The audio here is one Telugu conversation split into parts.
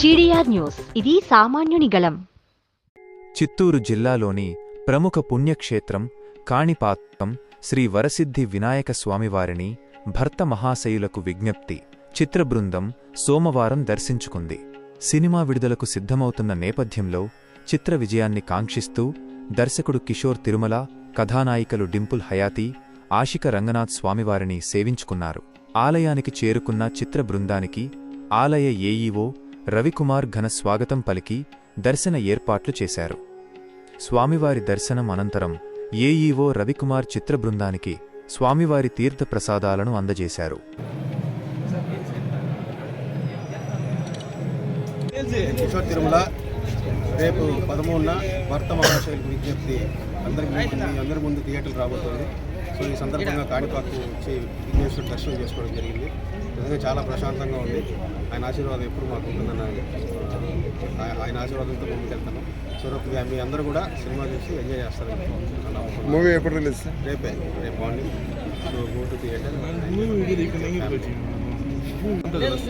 GDR news. ఇది సామాన్యుని గళం చిత్తూరు జిల్లాలోని ప్రముఖ పుణ్యక్షేత్రం కాణిపాతం శ్రీ వరసిద్ధి వినాయక స్వామివారిని భర్త మహాశయులకు విజ్ఞప్తి. చిత్రబృందం సోమవారం దర్శించుకుంది. సినిమా విడుదలకు సిద్ధమవుతున్న నేపథ్యంలో చిత్ర విజయాన్ని కాంక్షిస్తూ దర్శకుడు కిషోర్ తిరుమల కథానాయికలు డింపుల్ హయాతి ఆశిక రంగనాథ్ స్వామివారిని సేవించుకున్నారు. ఆలయానికి చేరుకున్న చిత్ర బృందానికి ఆలయ ఏఈఓ రవికుమార్ ఘన స్వాగతం పలికి దర్శన ఏర్పాట్లు చేశారు. స్వామివారి దర్శనం అనంతరం ఏఈఓ రవికుమార్ చిత్ర బృందానికి స్వామివారి తీర్థ ప్రసాదాలను అందజేశారు. తిరుమల రేపు పదమూడున భర్త మహాశైలి విజ్ఞప్తి అందరికీ అందరి ముందు థియేటర్లు రాబోతుంది. సో ఈ సందర్భంగా కాణిపాకు వచ్చి విఘ్నేశ్వర దర్శనం చేసుకోవడం జరిగింది. నిజంగా చాలా ప్రశాంతంగా ఉంది. ఆయన ఆశీర్వాదం ఎప్పుడు మాకు ఉంటుందన్న ఆయన ఆశీర్వాదంతో ముందుకు వెళ్తాను సో రేపు మీ అందరూ కూడా సినిమా చూసి ఎంజాయ్ చేస్తారని నమ్ముతున్నాను. మూవీ ఎప్పుడు రిలీజ్? రేపే రేపు morning. So go to theatre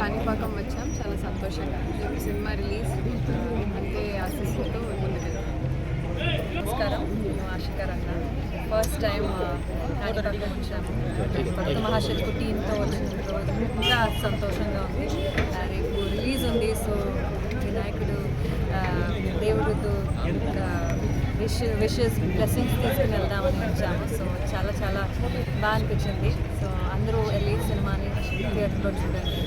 Kanipakam వచ్చాం. చాలా సంతోషంగా సినిమా రిలీజ్ అంటే ముందుకెళ్తాం నమస్కారం నేను ఆశిక రంగ ఫస్ట్ టైం కాణిపాకం వచ్చాము. కొత్త మహాశక్తి టీంతో వచ్చిన రోజు ఇంకా సంతోషంగా ఉంది. రేపు రిలీజ్ ఉంది. సో వినాయకుడు దేవుడితో ఇంకా విష్ విషెస్ బ్లెస్సింగ్స్ తీసుకుని వెళ్దామని వచ్చాము. సో చాలా చాలా బాగా అనిపించింది. సో అందరూ వెళ్ళి సినిమాని థియేటర్లో చూడండి.